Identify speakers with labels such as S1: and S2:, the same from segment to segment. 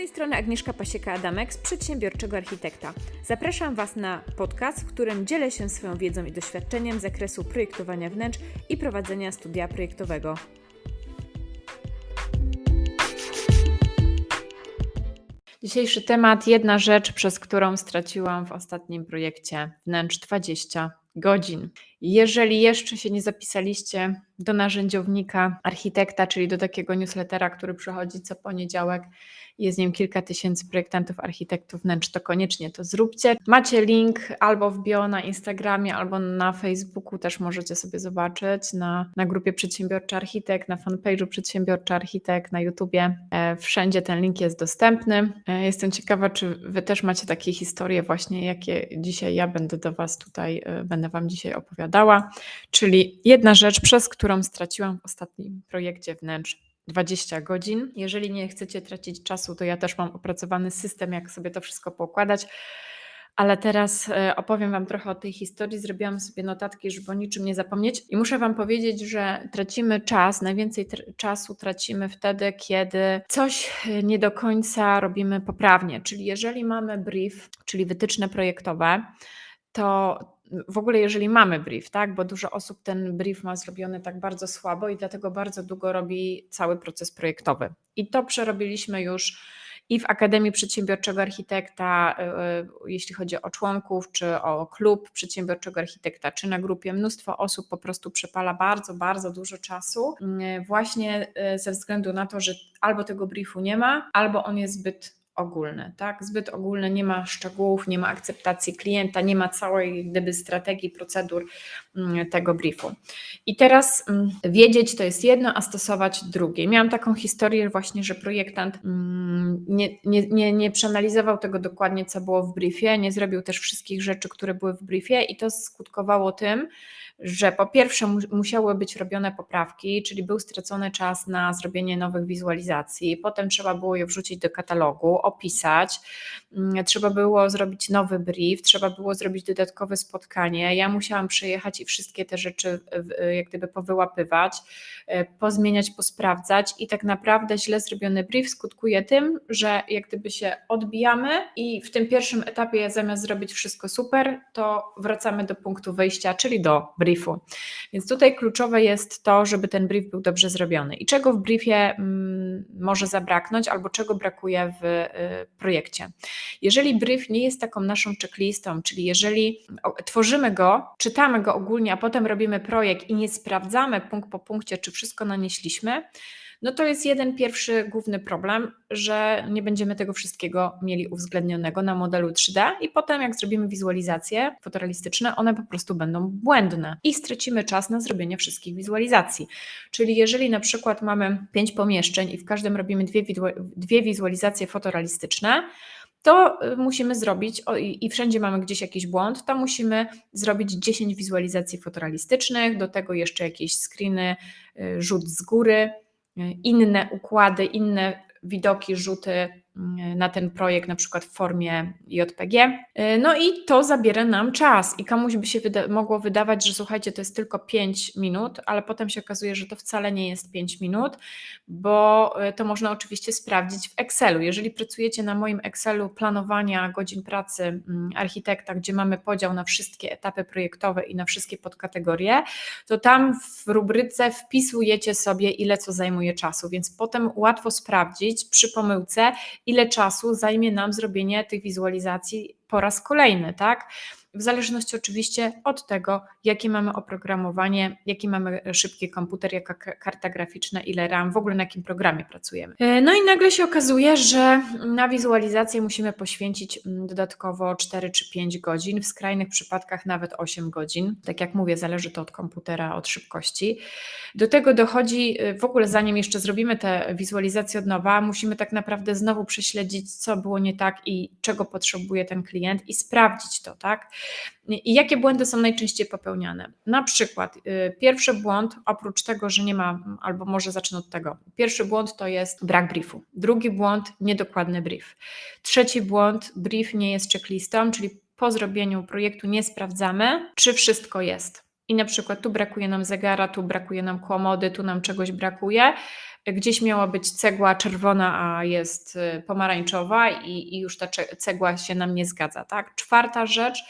S1: tej strony Agnieszka Pasieka-Adamek z Przedsiębiorczego Architekta. Zapraszam Was na podcast, w którym dzielę się swoją wiedzą i doświadczeniem z zakresu projektowania wnętrz i prowadzenia studia projektowego. Dzisiejszy temat, jedna rzecz, przez którą straciłam w ostatnim projekcie wnętrz 20 godzin. Jeżeli jeszcze się nie zapisaliście do narzędziownika architekta, czyli do takiego newslettera, który przychodzi co poniedziałek, jest nim kilka tysięcy projektantów, architektów wnętrz, to koniecznie to zróbcie. Macie link albo w bio na Instagramie, albo na Facebooku też możecie sobie zobaczyć, na, na grupie Przedsiębiorczy Architekt, na fanpage'u Przedsiębiorczy Architekt, na YouTubie. E, wszędzie ten link jest dostępny. E, jestem ciekawa, czy Wy też macie takie historie właśnie, jakie dzisiaj ja będę do Was tutaj, e, będę Wam dzisiaj opowiadała. Czyli jedna rzecz, przez którą straciłam w ostatnim projekcie wnętrz 20 godzin. Jeżeli nie chcecie tracić czasu, to ja też mam opracowany system, jak sobie to wszystko poukładać. Ale teraz e, opowiem Wam trochę o tej historii. Zrobiłam sobie notatki, żeby o niczym nie zapomnieć. I muszę Wam powiedzieć, że tracimy czas, najwięcej tr czasu tracimy wtedy, kiedy coś e, nie do końca robimy poprawnie. Czyli jeżeli mamy brief, czyli wytyczne projektowe, to w ogóle jeżeli mamy brief, tak, bo dużo osób ten brief ma zrobiony tak bardzo słabo i dlatego bardzo długo robi cały proces projektowy. I to przerobiliśmy już i w Akademii Przedsiębiorczego Architekta, yy, jeśli chodzi o członków, czy o klub Przedsiębiorczego Architekta, czy na grupie, mnóstwo osób po prostu przepala bardzo, bardzo dużo czasu, yy, właśnie yy, ze względu na to, że albo tego briefu nie ma, albo on jest zbyt ogólne, tak? Zbyt ogólne, nie ma szczegółów, nie ma akceptacji klienta, nie ma całej gdyby strategii, procedur mm, tego briefu. I teraz mm, wiedzieć to jest jedno, a stosować drugie. Miałam taką historię właśnie, że projektant mm, nie, nie, nie, nie przeanalizował tego dokładnie, co było w briefie, nie zrobił też wszystkich rzeczy, które były w briefie i to skutkowało tym, że po pierwsze musiały być robione poprawki, czyli był stracony czas na zrobienie nowych wizualizacji, potem trzeba było je wrzucić do katalogu, opisać, mm, trzeba było zrobić nowy brief, trzeba było zrobić dodatkowe spotkanie. Ja musiałam przyjechać i wszystkie te rzeczy jak gdyby powyłapywać, e, pozmieniać, posprawdzać i tak naprawdę źle zrobiony brief skutkuje tym, że jak gdyby się odbijamy i w tym pierwszym etapie zamiast zrobić wszystko super, to wracamy do punktu wyjścia, czyli do briefu briefu. Więc tutaj kluczowe jest to, żeby ten brief był dobrze zrobiony. I czego w briefie mm, może zabraknąć, albo czego brakuje w y, projekcie. Jeżeli brief nie jest taką naszą checklistą, czyli jeżeli tworzymy go, czytamy go ogólnie, a potem robimy projekt i nie sprawdzamy punkt po punkcie, czy wszystko nanieśliśmy, no to jest jeden pierwszy główny problem, że nie będziemy tego wszystkiego mieli uwzględnionego na modelu 3D i potem jak zrobimy wizualizacje fotorealistyczne, one po prostu będą błędne i stracimy czas na zrobienie wszystkich wizualizacji. Czyli jeżeli na przykład mamy pięć pomieszczeń i w każdym robimy dwie, dwie wizualizacje fotorealistyczne, to y, musimy zrobić, i, i wszędzie mamy gdzieś jakiś błąd, to musimy zrobić 10 wizualizacji fotorealistycznych, do tego jeszcze jakieś screeny, y, rzut z góry, inne układy, inne widoki, rzuty na ten projekt, na przykład w formie JPG. No i to zabiera nam czas i komuś by się wyda mogło wydawać, że słuchajcie, to jest tylko 5 minut, ale potem się okazuje, że to wcale nie jest 5 minut, bo e, to można oczywiście sprawdzić w Excelu. Jeżeli pracujecie na moim Excelu planowania godzin pracy mm, architekta, gdzie mamy podział na wszystkie etapy projektowe i na wszystkie podkategorie, to tam w rubryce wpisujecie sobie, ile co zajmuje czasu, więc potem łatwo sprawdzić przy pomyłce, ile czasu zajmie nam zrobienie tych wizualizacji po raz kolejny, tak? W zależności oczywiście od tego, jakie mamy oprogramowanie, jaki mamy szybki komputer, jaka karta graficzna, ile RAM, w ogóle na jakim programie pracujemy. E, no i nagle się okazuje, że na wizualizację musimy poświęcić mm, dodatkowo 4 czy 5 godzin, w skrajnych przypadkach nawet 8 godzin. Tak jak mówię, zależy to od komputera, od szybkości. Do tego dochodzi, y, w ogóle zanim jeszcze zrobimy tę wizualizację od nowa, musimy tak naprawdę znowu prześledzić, co było nie tak i czego potrzebuje ten klient i sprawdzić to, tak? I jakie błędy są najczęściej popełniane? Na przykład, y, pierwszy błąd, oprócz tego, że nie ma, albo może zacznę od tego. Pierwszy błąd to jest brak briefu. Drugi błąd, niedokładny brief. Trzeci błąd, brief nie jest checklistą, czyli po zrobieniu projektu nie sprawdzamy, czy wszystko jest. I na przykład tu brakuje nam zegara, tu brakuje nam kłamody, tu nam czegoś brakuje, gdzieś miała być cegła czerwona, a jest y, pomarańczowa i, i już ta cegła się nam nie zgadza. Tak? Czwarta rzecz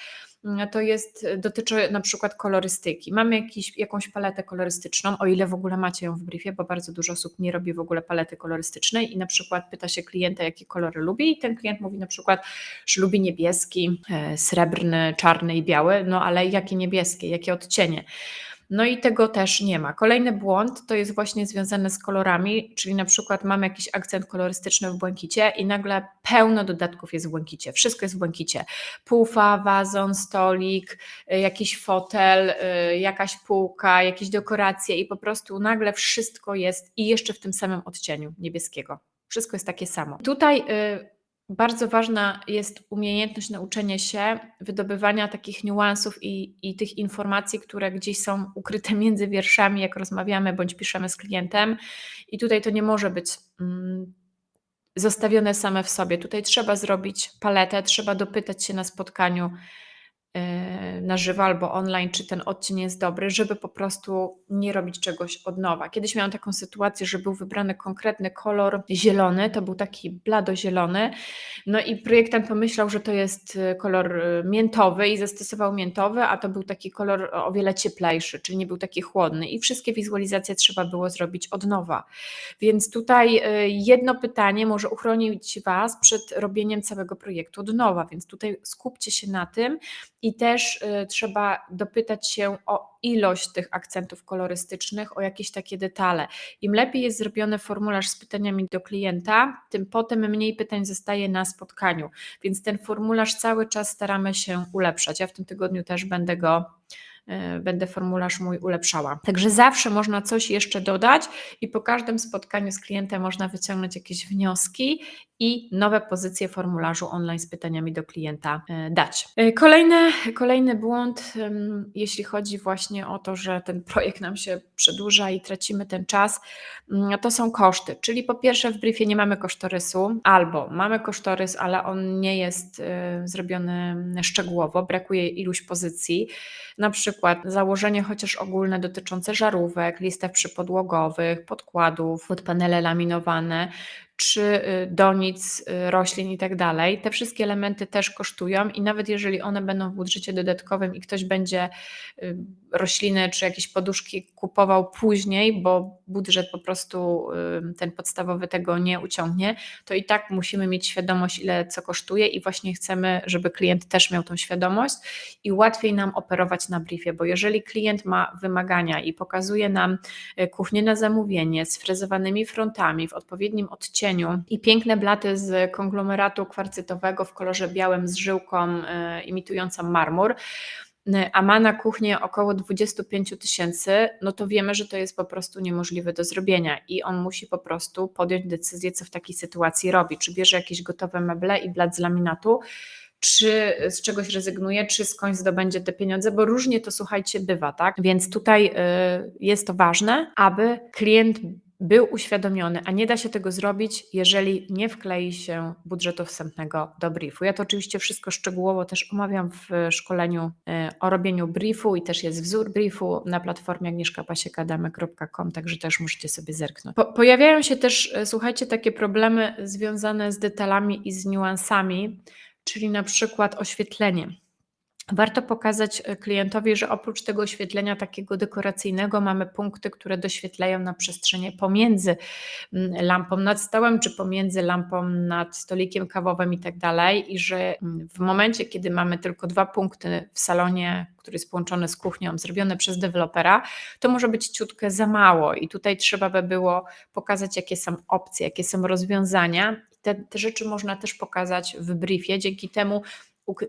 S1: to jest, dotyczy na przykład kolorystyki. Mamy jakiś, jakąś paletę kolorystyczną, o ile w ogóle macie ją w briefie, bo bardzo dużo osób nie robi w ogóle palety kolorystycznej i na przykład pyta się klienta, jakie kolory lubi i ten klient mówi na przykład, że lubi niebieski, e, srebrny, czarny i biały, no ale jakie niebieskie, jakie odcienie? No i tego też nie ma. Kolejny błąd to jest właśnie związany z kolorami, czyli na przykład mamy jakiś akcent kolorystyczny w błękicie i nagle pełno dodatków jest w błękicie. Wszystko jest w błękicie. Pufa, wazon, stolik, y, jakiś fotel, y, jakaś półka, jakieś dekoracje i po prostu nagle wszystko jest i jeszcze w tym samym odcieniu niebieskiego. Wszystko jest takie samo. Tutaj y, bardzo ważna jest umiejętność nauczenia się wydobywania takich niuansów i, i tych informacji, które gdzieś są ukryte między wierszami, jak rozmawiamy bądź piszemy z klientem. I tutaj to nie może być mm, zostawione same w sobie. Tutaj trzeba zrobić paletę, trzeba dopytać się na spotkaniu na żywo albo online, czy ten odcień jest dobry, żeby po prostu nie robić czegoś od nowa. Kiedyś miałam taką sytuację, że był wybrany konkretny kolor zielony, to był taki blado-zielony, no i projektant pomyślał, że to jest e, kolor e, miętowy i zastosował miętowy, a to był taki kolor o wiele cieplejszy, czyli nie był taki chłodny i wszystkie wizualizacje trzeba było zrobić od nowa. Więc tutaj jedno pytanie może uchronić Was przed robieniem całego projektu od nowa, więc tutaj skupcie się na tym, i też y, trzeba dopytać się o ilość tych akcentów kolorystycznych, o jakieś takie detale. Im lepiej jest zrobiony formularz z pytaniami do klienta, tym potem mniej pytań zostaje na spotkaniu. Więc ten formularz cały czas staramy się ulepszać. Ja w tym tygodniu też będę go będę formularz mój ulepszała. Także zawsze można coś jeszcze dodać i po każdym spotkaniu z klientem można wyciągnąć jakieś wnioski i nowe pozycje formularzu online z pytaniami do klienta e, dać. E, kolejny, kolejny błąd, jeśli chodzi właśnie o to, że ten projekt nam się przedłuża i tracimy ten czas, mm, to są koszty. Czyli po pierwsze w briefie nie mamy kosztorysu, albo mamy kosztorys, ale on nie jest zrobiony szczegółowo, brakuje iluś pozycji. Na przykład założenie chociaż ogólne dotyczące żarówek, listę przypodłogowych, podkładów, pod panele laminowane, czy y, donic y, roślin i tak dalej. Te wszystkie elementy też kosztują i nawet jeżeli one będą w budżecie dodatkowym i ktoś będzie y, rośliny czy jakieś poduszki kupował później, bo budżet po prostu ten podstawowy tego nie uciągnie, to i tak musimy mieć świadomość, ile co kosztuje i właśnie chcemy, żeby klient też miał tą świadomość i łatwiej nam operować na briefie, bo jeżeli klient ma wymagania i pokazuje nam kuchnię na zamówienie z frezowanymi frontami w odpowiednim odcieniu, i piękne blaty z konglomeratu kwarcytowego w kolorze białym z żyłką e, imitującą marmur e, a ma na kuchnię około 25 tysięcy, no to wiemy, że to jest po prostu niemożliwe do zrobienia i on musi po prostu podjąć decyzję, co w takiej sytuacji robi. Czy bierze jakieś gotowe meble i blat z laminatu, czy z czegoś rezygnuje, czy skądś zdobędzie te pieniądze, bo różnie to słuchajcie bywa, tak? Więc tutaj y, jest to ważne, aby klient był uświadomiony, a nie da się tego zrobić, jeżeli nie wklei się budżetu wstępnego do briefu. Ja to oczywiście wszystko szczegółowo też omawiam w szkoleniu e, o robieniu briefu i też jest wzór briefu na platformie agnieszkapasiekadamy.com, także też możecie sobie zerknąć. Po, pojawiają się też, e, słuchajcie, takie problemy związane z detalami i z niuansami, czyli na przykład oświetlenie. Warto pokazać e, klientowi, że oprócz tego oświetlenia takiego dekoracyjnego mamy punkty, które doświetlają na przestrzenie pomiędzy mm, lampą nad stołem, czy pomiędzy lampą nad stolikiem kawowym i tak dalej. I że mm, w momencie, kiedy mamy tylko dwa punkty w salonie, który jest połączony z kuchnią, zrobione przez dewelopera, to może być ciutkę za mało. I tutaj trzeba by było pokazać, jakie są opcje, jakie są rozwiązania. Te, te rzeczy można też pokazać w briefie. Dzięki temu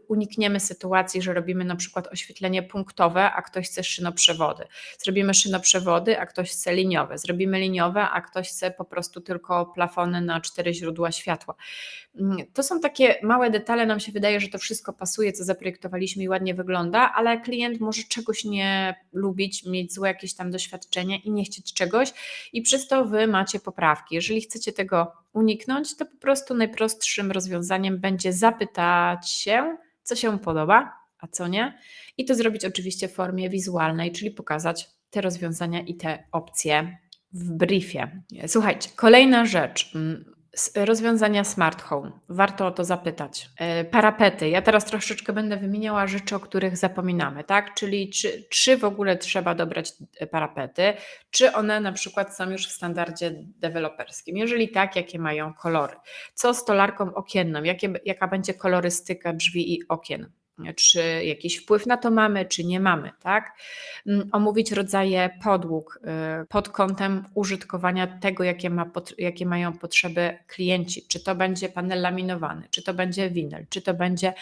S1: unikniemy sytuacji, że robimy na przykład oświetlenie punktowe, a ktoś chce szynoprzewody. Zrobimy szynoprzewody, a ktoś chce liniowe. Zrobimy liniowe, a ktoś chce po prostu tylko plafony na cztery źródła światła. Mm, to są takie małe detale, nam się wydaje, że to wszystko pasuje, co zaprojektowaliśmy i ładnie wygląda, ale klient może czegoś nie lubić, mieć złe jakieś tam doświadczenie i nie chcieć czegoś i przez to wy macie poprawki. Jeżeli chcecie tego uniknąć, to po prostu najprostszym rozwiązaniem będzie zapytać się, co się podoba, a co nie, i to zrobić oczywiście w formie wizualnej, czyli pokazać te rozwiązania i te opcje w briefie. Słuchajcie, kolejna rzecz. Rozwiązania smart home. Warto o to zapytać. E, Parapety. Ja teraz troszeczkę będę wymieniała rzeczy, o których zapominamy, tak? Czyli czy, czy w ogóle trzeba dobrać e, parapety, czy one na przykład są już w standardzie deweloperskim. Jeżeli tak, jakie mają kolory? Co z tolarką okienną? Jakie, jaka będzie kolorystyka drzwi i okien? Czy jakiś wpływ na to mamy, czy nie mamy, tak? Mm, Omówić rodzaje podłóg y, pod kątem użytkowania tego, jakie, ma, jakie mają potrzeby klienci. Czy to będzie panel laminowany, czy to będzie winyl, czy to będzie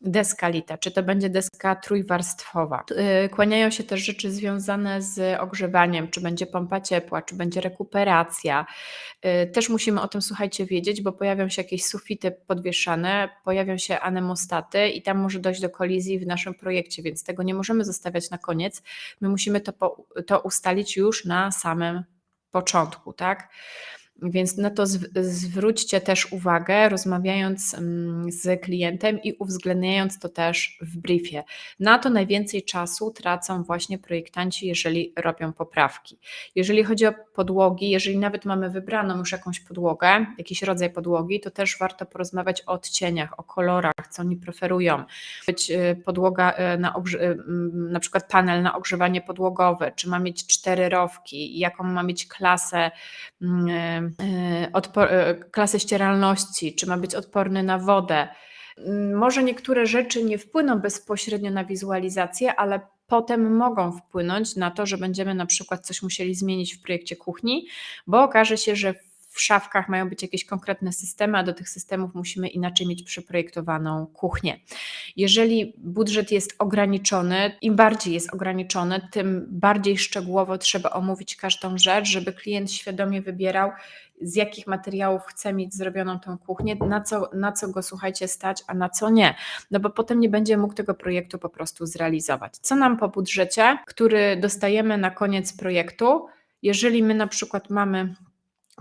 S1: deska lita, czy to będzie deska trójwarstwowa. Y, Kłaniają się też rzeczy związane z ogrzewaniem, czy będzie pompa ciepła, czy będzie rekuperacja. Y, Też musimy o tym, słuchajcie, wiedzieć, bo pojawią się jakieś sufity podwieszane, pojawią się anemostaty i tam może dojść do kolizji w naszym projekcie, więc tego nie możemy zostawiać na koniec. My musimy to, to ustalić już na samym początku, tak? Więc na to zw- zwróćcie też uwagę, rozmawiając mm, z klientem i uwzględniając to też w briefie. Na to najwięcej czasu tracą właśnie projektanci, jeżeli robią poprawki. Jeżeli chodzi o podłogi, jeżeli nawet mamy wybraną już jakąś podłogę, jakiś rodzaj podłogi, to też warto porozmawiać o odcieniach, o kolorach, co oni preferują. Być y, podłoga y, na, y, mm, na przykład panel na ogrzewanie podłogowe, czy ma mieć cztery rowki, jaką ma mieć klasę mm, klasę ścieralności, czy ma być odporny na wodę. Mm, Może niektóre rzeczy nie wpłyną bezpośrednio na wizualizację, ale potem mogą wpłynąć na to, że będziemy na przykład coś musieli zmienić w projekcie kuchni, bo okaże się, że w szafkach mają być jakieś konkretne systemy, a do tych systemów musimy inaczej mieć przeprojektowaną kuchnię. Jeżeli budżet jest ograniczony, im bardziej jest ograniczony, tym bardziej szczegółowo trzeba omówić każdą rzecz, żeby klient świadomie wybierał, z jakich materiałów chce mieć zrobioną tą kuchnię, na co, na co go słuchajcie stać, a na co nie. No bo potem nie będzie mógł tego projektu po prostu zrealizować. Co nam po budżecie, który dostajemy na koniec projektu, jeżeli my na przykład mamy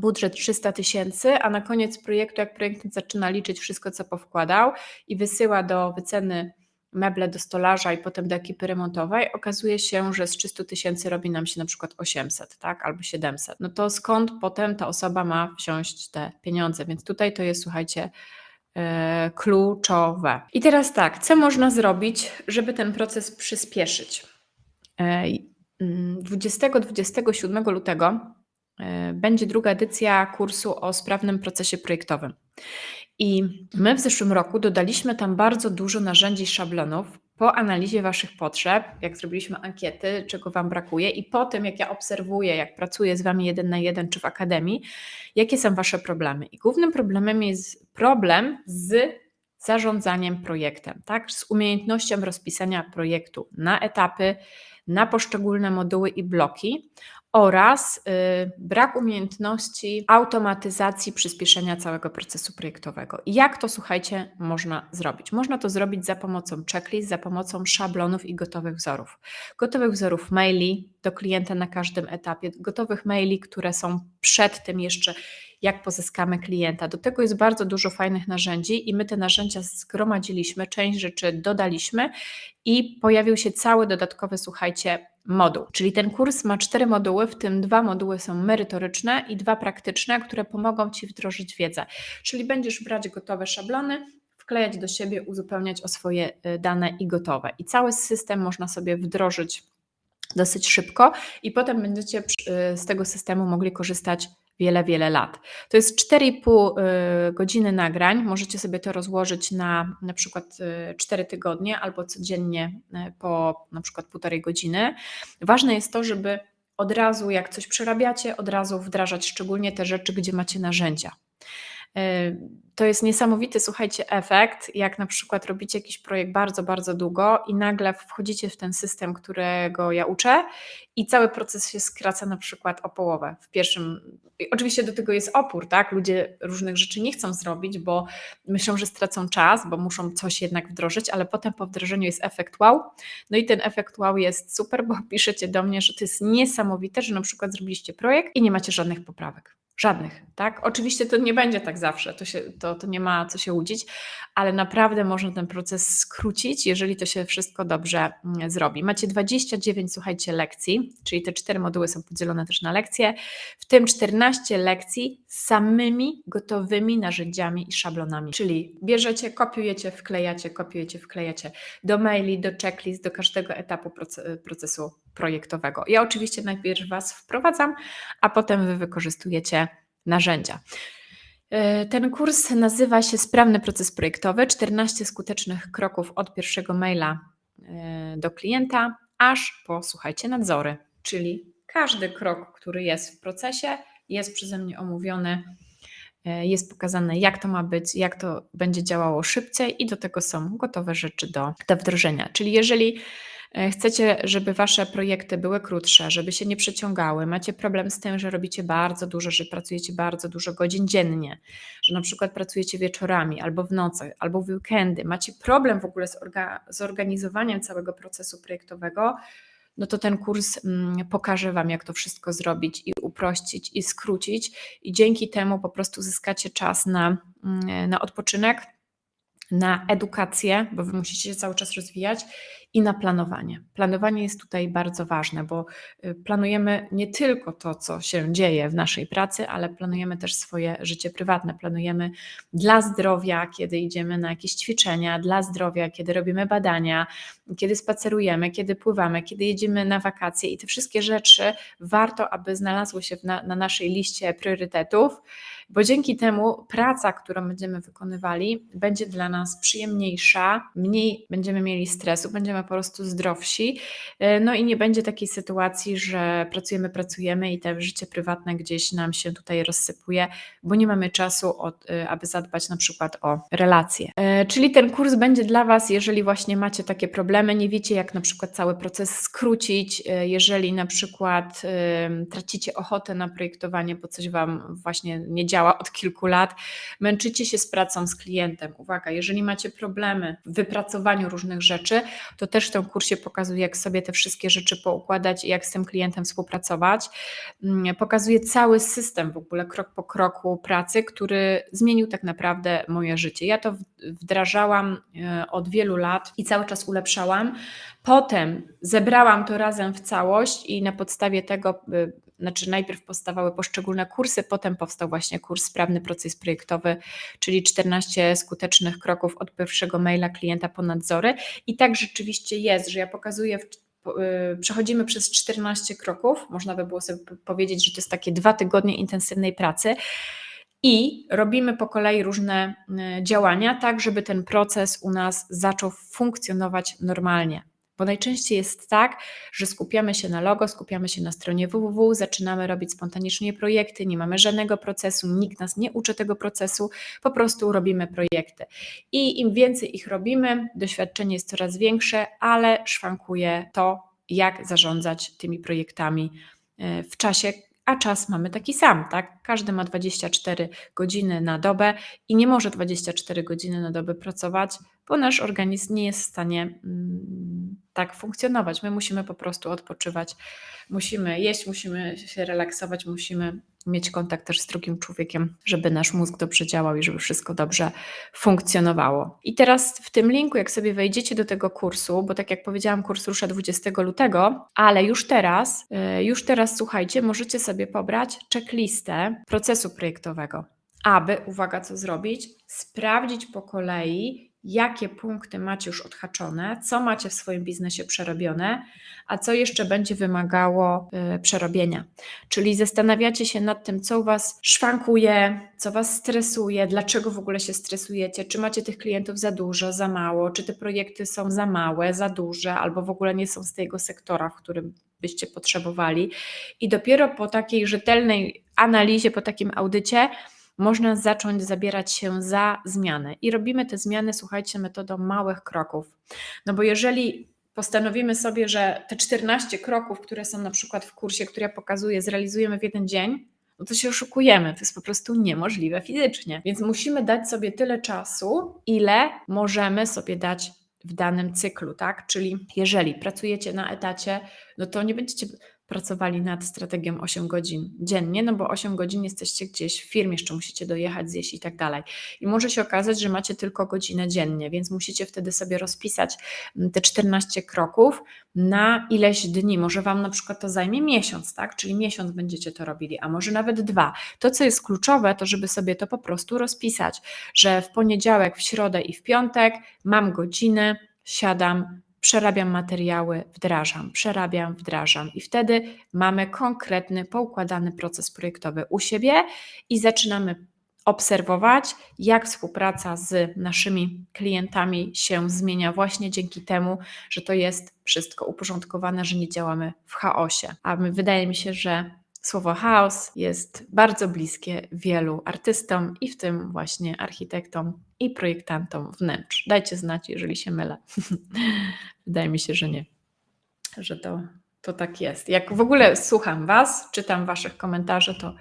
S1: budżet 300 tysięcy, a na koniec projektu, jak projektant zaczyna liczyć wszystko, co powkładał i wysyła do wyceny meble do stolarza i potem do ekipy remontowej, okazuje się, że z 300 tysięcy robi nam się na przykład 800, tak, albo 700. No to skąd potem ta osoba ma wziąć te pieniądze? Więc tutaj to jest, słuchajcie, e, kluczowe. I teraz tak, co można zrobić, żeby ten proces przyspieszyć? E, mm, 20-27 lutego będzie druga edycja kursu o sprawnym procesie projektowym. I my w zeszłym roku dodaliśmy tam bardzo dużo narzędzi szablonów po analizie Waszych potrzeb, jak zrobiliśmy ankiety, czego Wam brakuje, i po tym, jak ja obserwuję, jak pracuję z Wami jeden na jeden czy w akademii, jakie są Wasze problemy. I głównym problemem jest problem z zarządzaniem projektem, tak? Z umiejętnością rozpisania projektu na etapy, na poszczególne moduły i bloki oraz y, brak umiejętności automatyzacji, przyspieszenia całego procesu projektowego. Jak to, słuchajcie, można zrobić? Można to zrobić za pomocą checklist, za pomocą szablonów i gotowych wzorów. Gotowych wzorów maili do klienta na każdym etapie, gotowych maili, które są przed tym jeszcze, jak pozyskamy klienta. Do tego jest bardzo dużo fajnych narzędzi i my te narzędzia zgromadziliśmy, część rzeczy dodaliśmy i pojawił się cały dodatkowy, słuchajcie, moduł. Czyli ten kurs ma cztery moduły, w tym dwa moduły są merytoryczne i dwa praktyczne, które pomogą Ci wdrożyć wiedzę. Czyli będziesz brać gotowe szablony, wklejać do siebie, uzupełniać o swoje y, dane i gotowe. I cały system można sobie wdrożyć dosyć szybko i potem będziecie y, z tego systemu mogli korzystać wiele, wiele lat. To jest 4,5 y, godziny nagrań. Możecie sobie to rozłożyć na na przykład y, 4 tygodnie albo codziennie y, po na przykład półtorej godziny. Ważne jest to, żeby od razu, jak coś przerabiacie, od razu wdrażać szczególnie te rzeczy, gdzie macie narzędzia. To jest niesamowity, słuchajcie, efekt, jak na przykład robicie jakiś projekt bardzo, bardzo długo i nagle wchodzicie w ten system, którego ja uczę i cały proces się skraca na przykład o połowę. W pierwszym, oczywiście do tego jest opór, tak? Ludzie różnych rzeczy nie chcą zrobić, bo myślą, że stracą czas, bo muszą coś jednak wdrożyć, ale potem po wdrożeniu jest efekt wow. No i ten efekt wow jest super, bo piszecie do mnie, że to jest niesamowite, że na przykład zrobiliście projekt i nie macie żadnych poprawek. Żadnych, tak? Oczywiście to nie będzie tak zawsze, to, się, to to, to nie ma co się łudzić, ale naprawdę można ten proces skrócić, jeżeli to się wszystko dobrze mm, zrobi. Macie 29, słuchajcie, lekcji, czyli te cztery moduły są podzielone też na lekcje, w tym 14 lekcji z samymi gotowymi narzędziami i szablonami, czyli bierzecie, kopiujecie, wklejacie, kopiujecie, wklejacie do maili, do checklist, do każdego etapu procesu projektowego. Ja oczywiście najpierw Was wprowadzam, a potem Wy wykorzystujecie narzędzia. E, ten kurs nazywa się Sprawny proces projektowy 14 skutecznych kroków od pierwszego maila e, do klienta, aż po słuchajcie nadzory, czyli każdy krok, który jest w procesie, jest przeze mnie omówiony, e, jest pokazane, jak to ma być, jak to będzie działało szybciej, i do tego są gotowe rzeczy do, do wdrożenia. Czyli jeżeli chcecie, żeby wasze projekty były krótsze, żeby się nie przeciągały, macie problem z tym, że robicie bardzo dużo, że pracujecie bardzo dużo godzin dziennie, że na przykład pracujecie wieczorami albo w nocy, albo w weekendy, macie problem w ogóle z orga zorganizowaniem całego procesu projektowego, no to ten kurs mm, pokaże Wam, jak to wszystko zrobić i uprościć i skrócić, i dzięki temu po prostu zyskacie czas na, mm, na odpoczynek, na edukację, bo Wy musicie się cały czas rozwijać i na planowanie. Planowanie jest tutaj bardzo ważne, bo y, planujemy nie tylko to, co się dzieje w naszej pracy, ale planujemy też swoje życie prywatne. Planujemy dla zdrowia, kiedy idziemy na jakieś ćwiczenia, dla zdrowia, kiedy robimy badania, kiedy spacerujemy, kiedy pływamy, kiedy jedziemy na wakacje i te wszystkie rzeczy warto, aby znalazły się na, na naszej liście priorytetów bo dzięki temu praca, którą będziemy wykonywali, będzie dla nas przyjemniejsza, mniej będziemy mieli stresu, będziemy po prostu zdrowsi. E, no i nie będzie takiej sytuacji, że pracujemy, pracujemy i te życie prywatne gdzieś nam się tutaj rozsypuje, bo nie mamy czasu, od, e, aby zadbać na przykład o relacje. E, czyli ten kurs będzie dla Was, jeżeli właśnie macie takie problemy, nie wiecie, jak na przykład cały proces skrócić, jeżeli na przykład tracicie ochotę na projektowanie, bo coś Wam właśnie nie działa od kilku lat, męczycie się z pracą z klientem. Uwaga, jeżeli macie problemy w wypracowaniu różnych rzeczy, to też w tym kursie pokazuję, jak sobie te wszystkie rzeczy poukładać i jak z tym klientem współpracować. Mm, pokazuję cały system w ogóle krok po kroku pracy, który zmienił tak naprawdę moje życie. Ja to wdrażałam e, od wielu lat i cały czas ulepszałam. Potem zebrałam to razem w całość i na podstawie tego y, znaczy najpierw powstawały poszczególne kursy, potem powstał właśnie kurs Sprawny Proces Projektowy, czyli 14 skutecznych kroków od pierwszego maila klienta po nadzory. I tak rzeczywiście jest, że ja pokazuję y, przechodzimy przez 14 kroków, można by było sobie powiedzieć, że to jest takie dwa tygodnie intensywnej pracy i robimy po kolei różne y, działania, tak żeby ten proces u nas zaczął funkcjonować normalnie. Bo najczęściej jest tak, że skupiamy się na logo, skupiamy się na stronie www, zaczynamy robić spontanicznie projekty, nie mamy żadnego procesu, nikt nas nie uczy tego procesu, po prostu robimy projekty. I im więcej ich robimy, doświadczenie jest coraz większe, ale szwankuje to, jak zarządzać tymi projektami e, w czasie, a czas mamy taki sam, tak? Każdy ma 24 godziny na dobę i nie może 24 godziny na dobę pracować, bo nasz organizm nie jest w stanie mm, tak funkcjonować. My musimy po prostu odpoczywać, musimy jeść, musimy się relaksować, musimy mieć kontakt też z drugim człowiekiem, żeby nasz mózg dobrze działał i żeby wszystko dobrze funkcjonowało. I teraz w tym linku, jak sobie wejdziecie do tego kursu, bo tak jak powiedziałam, kurs rusza 20 lutego, ale już teraz, y, już teraz słuchajcie, możecie sobie pobrać checklistę procesu projektowego, aby, uwaga, co zrobić, sprawdzić po kolei, jakie punkty macie już odhaczone, co macie w swoim biznesie przerobione, a co jeszcze będzie wymagało y, przerobienia. Czyli zastanawiacie się nad tym, co u Was szwankuje, co Was stresuje, dlaczego w ogóle się stresujecie, czy macie tych klientów za dużo, za mało, czy te projekty są za małe, za duże, albo w ogóle nie są z tego sektora, w którym byście potrzebowali. I dopiero po takiej rzetelnej analizie, po takim audycie, można zacząć zabierać się za zmiany. I robimy te zmiany, słuchajcie, metodą małych kroków. No bo jeżeli postanowimy sobie, że te 14 kroków, które są na przykład w kursie, które ja pokazuję, zrealizujemy w jeden dzień, no to się oszukujemy. To jest po prostu niemożliwe fizycznie. Więc musimy dać sobie tyle czasu, ile możemy sobie dać w danym cyklu, tak? Czyli jeżeli pracujecie na etacie, no to nie będziecie pracowali nad strategią 8 godzin dziennie, no bo 8 godzin jesteście gdzieś w firmie, jeszcze musicie dojechać, zjeść i tak dalej. I może się okazać, że macie tylko godzinę dziennie, więc musicie wtedy sobie rozpisać mm, te 14 kroków na ileś dni. Może Wam na przykład to zajmie miesiąc, tak? Czyli miesiąc będziecie to robili, a może nawet dwa. To, co jest kluczowe, to żeby sobie to po prostu rozpisać, że w poniedziałek, w środę i w piątek mam godziny, siadam, przerabiam materiały, wdrażam, przerabiam, wdrażam i wtedy mamy konkretny, poukładany proces projektowy u siebie i zaczynamy obserwować, jak współpraca z naszymi klientami się zmienia właśnie dzięki temu, że to jest wszystko uporządkowane, że nie działamy w chaosie. A wydaje mi się, że Słowo chaos jest bardzo bliskie wielu artystom i w tym właśnie architektom i projektantom wnętrz. Dajcie znać, jeżeli się mylę. Wydaje mi się, że nie, że to, to tak jest. Jak w ogóle słucham Was, czytam Waszych komentarzy, to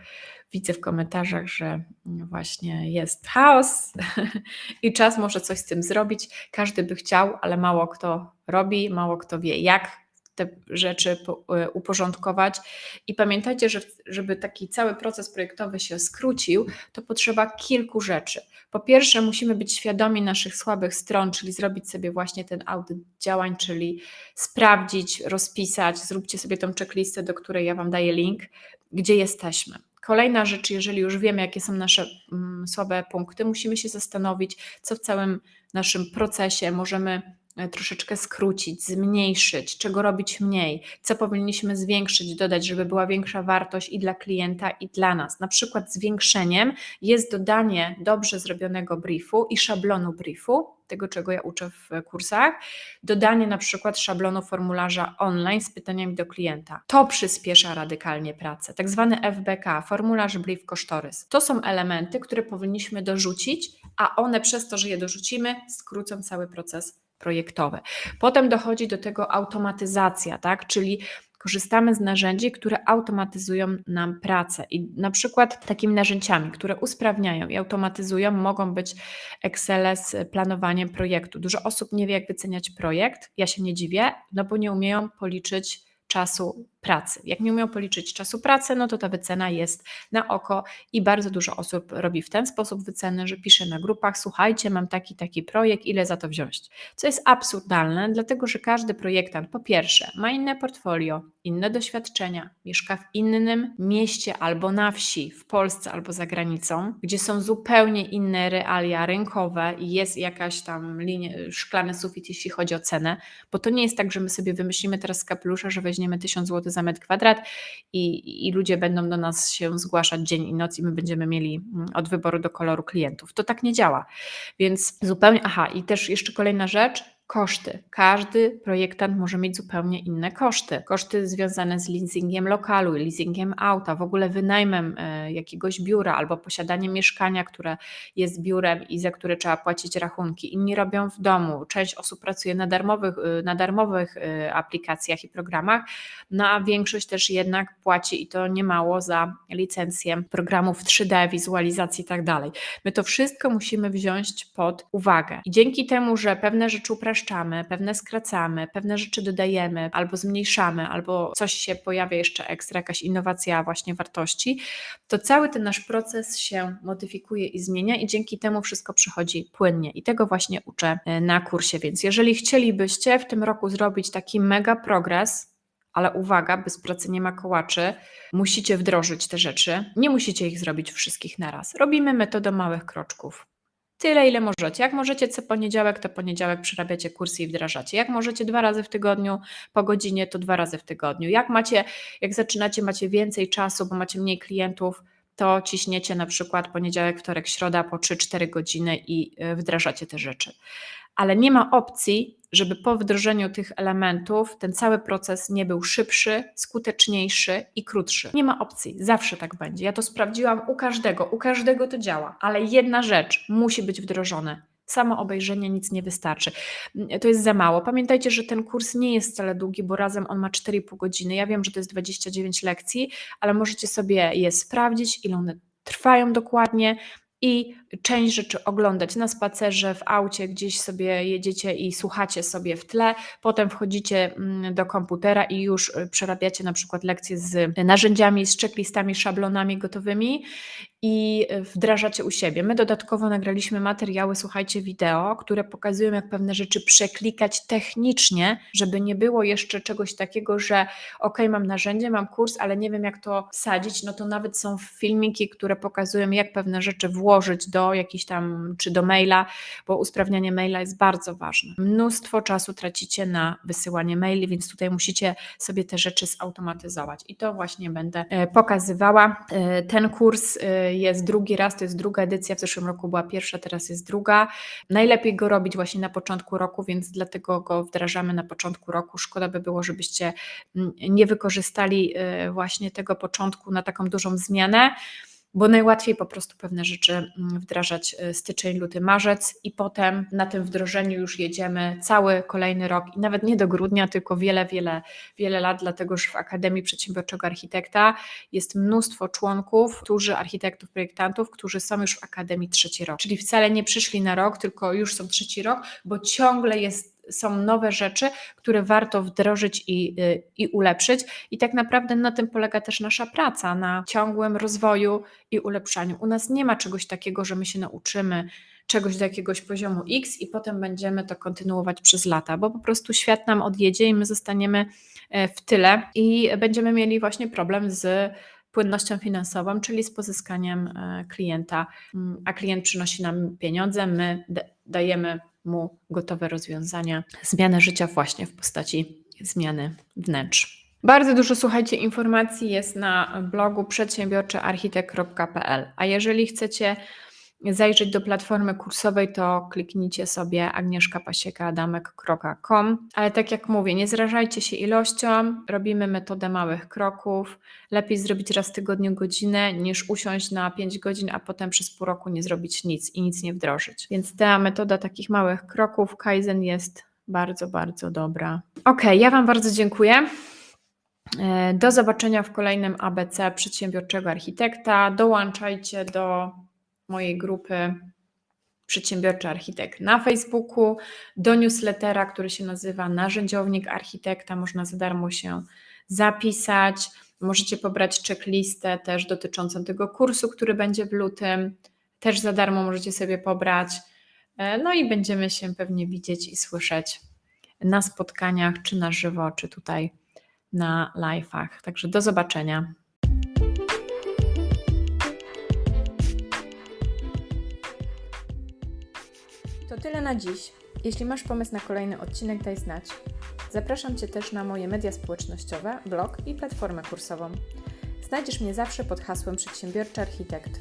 S1: widzę w komentarzach, że właśnie jest chaos i czas może coś z tym zrobić. Każdy by chciał, ale mało kto robi, mało kto wie, jak te rzeczy e, uporządkować. I pamiętajcie, że żeby taki cały proces projektowy się skrócił, to potrzeba kilku rzeczy. Po pierwsze, musimy być świadomi naszych słabych stron, czyli zrobić sobie właśnie ten audyt działań, czyli sprawdzić, rozpisać, zróbcie sobie tą checklistę, do której ja Wam daję link, gdzie jesteśmy. Kolejna rzecz, jeżeli już wiemy, jakie są nasze mm, słabe punkty, musimy się zastanowić, co w całym naszym procesie możemy troszeczkę skrócić, zmniejszyć, czego robić mniej, co powinniśmy zwiększyć, dodać, żeby była większa wartość i dla klienta, i dla nas. Na przykład zwiększeniem jest dodanie dobrze zrobionego briefu i szablonu briefu, tego czego ja uczę w kursach, dodanie na przykład szablonu formularza online z pytaniami do klienta. To przyspiesza radykalnie pracę. Tak zwany FBK, formularz brief kosztorys. To są elementy, które powinniśmy dorzucić, a one przez to, że je dorzucimy, skrócą cały proces projektowe. Potem dochodzi do tego automatyzacja, tak? czyli korzystamy z narzędzi, które automatyzują nam pracę. I na przykład takimi narzędziami, które usprawniają i automatyzują, mogą być Excel z planowaniem projektu. Dużo osób nie wie, jak wyceniać projekt. Ja się nie dziwię, no bo nie umieją policzyć czasu pracy. Jak nie umieją policzyć czasu pracy, no to ta wycena jest na oko i bardzo dużo osób robi w ten sposób wyceny, że pisze na grupach: Słuchajcie, mam taki, taki projekt, ile za to wziąć? Co jest absurdalne, dlatego że każdy projektant, po pierwsze, ma inne portfolio, inne doświadczenia, mieszka w innym mieście albo na wsi, w Polsce albo za granicą, gdzie są zupełnie inne realia rynkowe i jest jakaś tam linia, szklany sufit, jeśli chodzi o cenę, bo to nie jest tak, że my sobie wymyślimy teraz z kapelusza, że weźmiemy 1000 zł za metr kwadrat i, i ludzie będą do nas się zgłaszać dzień i noc i my będziemy mieli mm, od wyboru do koloru klientów. To tak nie działa. Więc zupełnie, aha, i też jeszcze kolejna rzecz, Koszty. Każdy projektant może mieć zupełnie inne koszty. Koszty związane z leasingiem lokalu, leasingiem auta, w ogóle wynajmem e, jakiegoś biura albo posiadaniem mieszkania, które jest biurem i za które trzeba płacić rachunki. Inni robią w domu. Część osób pracuje na darmowych, e, na darmowych e, aplikacjach i programach, no a większość też jednak płaci i to niemało za licencję programów 3D, wizualizacji i tak dalej. My to wszystko musimy wziąć pod uwagę. I dzięki temu, że pewne rzeczy upraszczamy, upraszczamy, pewne skracamy, pewne rzeczy dodajemy albo zmniejszamy, albo coś się pojawia jeszcze ekstra, jakaś innowacja właśnie wartości, to cały ten nasz proces się modyfikuje i zmienia i dzięki temu wszystko przychodzi płynnie. I tego właśnie uczę e, na kursie. Więc jeżeli chcielibyście w tym roku zrobić taki mega progres, ale uwaga, bez pracy nie ma kołaczy. Musicie wdrożyć te rzeczy. Nie musicie ich zrobić wszystkich naraz. Robimy metodę małych kroczków. Tyle, ile możecie. Jak możecie co poniedziałek, to poniedziałek przerabiacie kursy i wdrażacie. Jak możecie dwa razy w tygodniu po godzinie, to dwa razy w tygodniu. Jak macie, jak zaczynacie, macie więcej czasu, bo macie mniej klientów, to ciśniecie na przykład poniedziałek, wtorek, środa po 3-4 godziny i e, wdrażacie te rzeczy ale nie ma opcji, żeby po wdrożeniu tych elementów ten cały proces nie był szybszy, skuteczniejszy i krótszy. Nie ma opcji, zawsze tak będzie. Ja to sprawdziłam u każdego, u każdego to działa, ale jedna rzecz musi być wdrożona. Samo obejrzenie nic nie wystarczy. To jest za mało. Pamiętajcie, że ten kurs nie jest wcale długi, bo razem on ma 4,5 godziny. Ja wiem, że to jest 29 lekcji, ale możecie sobie je sprawdzić, ile one trwają dokładnie i część rzeczy oglądać na spacerze, w aucie, gdzieś sobie jedziecie i słuchacie sobie w tle. Potem wchodzicie mm, do komputera i już y, przerabiacie na przykład lekcje z narzędziami, z checklistami, szablonami gotowymi i y, wdrażacie u siebie. My dodatkowo nagraliśmy materiały, słuchajcie, wideo, które pokazują, jak pewne rzeczy przeklikać technicznie, żeby nie było jeszcze czegoś takiego, że ok, mam narzędzie, mam kurs, ale nie wiem, jak to wsadzić. No to nawet są filmiki, które pokazują, jak pewne rzeczy włożyć do jakiejś tam, czy do maila, bo usprawnianie maila jest bardzo ważne. Mnóstwo czasu tracicie na wysyłanie maili, więc tutaj musicie sobie te rzeczy zautomatyzować. I to właśnie będę e, pokazywała. E, ten kurs e, jest drugi raz, to jest druga edycja, w zeszłym roku była pierwsza, teraz jest druga. Najlepiej go robić właśnie na początku roku, więc dlatego go wdrażamy na początku roku. Szkoda by było, żebyście mm, nie wykorzystali właśnie tego początku na taką dużą zmianę bo najłatwiej po prostu pewne rzeczy mm, wdrażać y, styczeń, luty, marzec i potem na tym wdrożeniu już jedziemy cały kolejny rok i nawet nie do grudnia, tylko wiele, wiele, wiele lat, dlatego że w Akademii Przedsiębiorczego Architekta jest mnóstwo członków, którzy architektów, projektantów, którzy są już w Akademii trzeci rok, czyli wcale nie przyszli na rok, tylko już są trzeci rok, bo ciągle jest są nowe rzeczy, które warto wdrożyć i, y, i ulepszyć. I tak naprawdę na tym polega też nasza praca, na ciągłym rozwoju i ulepszaniu. U nas nie ma czegoś takiego, że my się nauczymy czegoś do jakiegoś poziomu X i potem będziemy to kontynuować przez lata, bo po prostu świat nam odjedzie i my zostaniemy e, w tyle i będziemy mieli właśnie problem z płynnością finansową, czyli z pozyskaniem e, klienta, mm, a klient przynosi nam pieniądze, my dajemy mu gotowe rozwiązania, zmianę życia właśnie w postaci zmiany wnętrz. Bardzo dużo, słuchajcie, informacji jest na blogu przedsiębiorczyarchitekt.pl, a jeżeli chcecie zajrzeć do platformy kursowej, to kliknijcie sobie agnieszkapasiekaadamek.com. Ale tak jak mówię, nie zrażajcie się ilością, robimy metodę małych kroków. Lepiej zrobić raz w tygodniu godzinę, niż usiąść na 5 godzin, a potem przez pół roku nie zrobić nic i nic nie wdrożyć. Więc ta metoda takich małych kroków, Kaizen jest bardzo, bardzo dobra. Ok, ja Wam bardzo dziękuję. E, do zobaczenia w kolejnym ABC Przedsiębiorczego Architekta. Dołączajcie do mojej grupy Przedsiębiorczy Architekt na Facebooku, do newslettera, który się nazywa Narzędziownik Architekta. Można za darmo się zapisać. Możecie pobrać checklistę też dotyczącą tego kursu, który będzie w lutym. Też za darmo możecie sobie pobrać. E, no i będziemy się pewnie widzieć i słyszeć na spotkaniach, czy na żywo, czy tutaj na live'ach. Także do zobaczenia. To tyle na dziś. Jeśli masz pomysł na kolejny odcinek, daj znać. Zapraszam Cię też na moje media społecznościowe, blog i platformę kursową. Znajdziesz mnie zawsze pod hasłem Przedsiębiorczy Architekt.